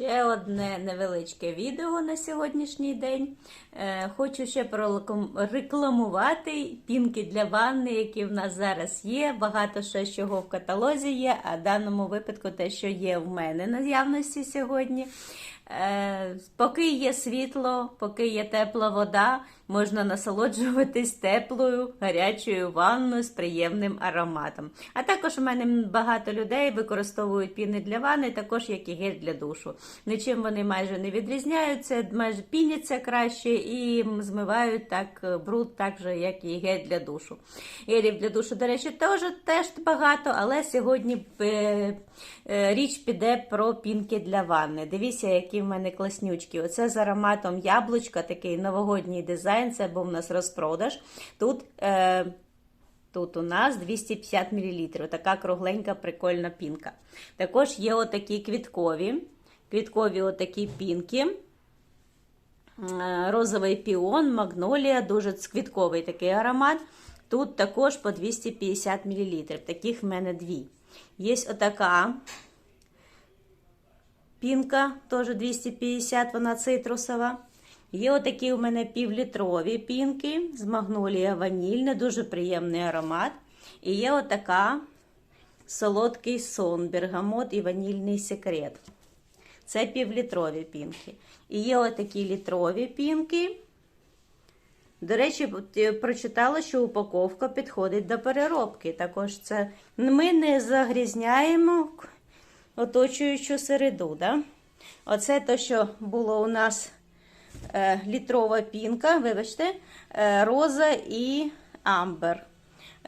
Ще одне невеличке відео на сьогоднішній день. Е, Хочу ще прорекламувати пінки для ванни, які в нас зараз є. Багато ще чого в каталозі є, а в даному випадку те, що є в мене наявності сьогодні. Е, Поки є світло, поки є тепла вода, можна насолоджуватись теплою гарячою ванною з приємним ароматом. А також у мене багато людей використовують піни для ванни, також як і гель для душу. Нічим вони майже не відрізняються, майже піняться краще і змивають так е, бруд, так же, як і гель для душу. Гелів для душу, до речі, теж, теж багато, але сьогодні е, е, річ піде про пінки для ванни. Дивіться, які в мене класнючки. Оце з ароматом яблучка, такий новогодній дизайн. Це був у нас розпродаж. Тут. Е, Тут у нас 250 мл. Така кругленька, прикольна пінка. Також є отакі квіткові. Квіткові отакі пінки. Е, Розовий піон, магнолія, дуже квітковий такий аромат. Тут також по 250 мл. Таких в мене дві. Є отака пінка, теж 250, вона цитрусова. Є отакі у мене півлітрові пінки з магнолія ванільне, дуже приємний аромат. І є отака солодкий сон, бергамот і ванільний секрет. Це півлітрові пінки. І є отакі літрові пінки. До речі, прочитала, що упаковка підходить до переробки. Також це ми не загрізняємо оточуючу середу. Да? Оце те, що було у нас е, літрова пінка, вибачте, е, роза і амбер.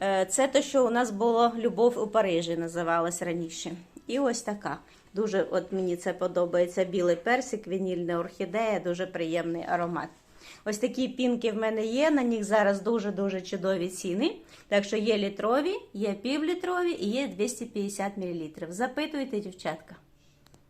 Е, це те, що у нас було Любов у Парижі, називалась раніше. І ось така. Дуже от мені це подобається білий персик, вінільна орхідея, дуже приємний аромат. Ось такі пінки в мене є, на них зараз дуже-дуже чудові ціни. Так що є літрові, є півлітрові і є 250 мл. Запитуйте, дівчатка.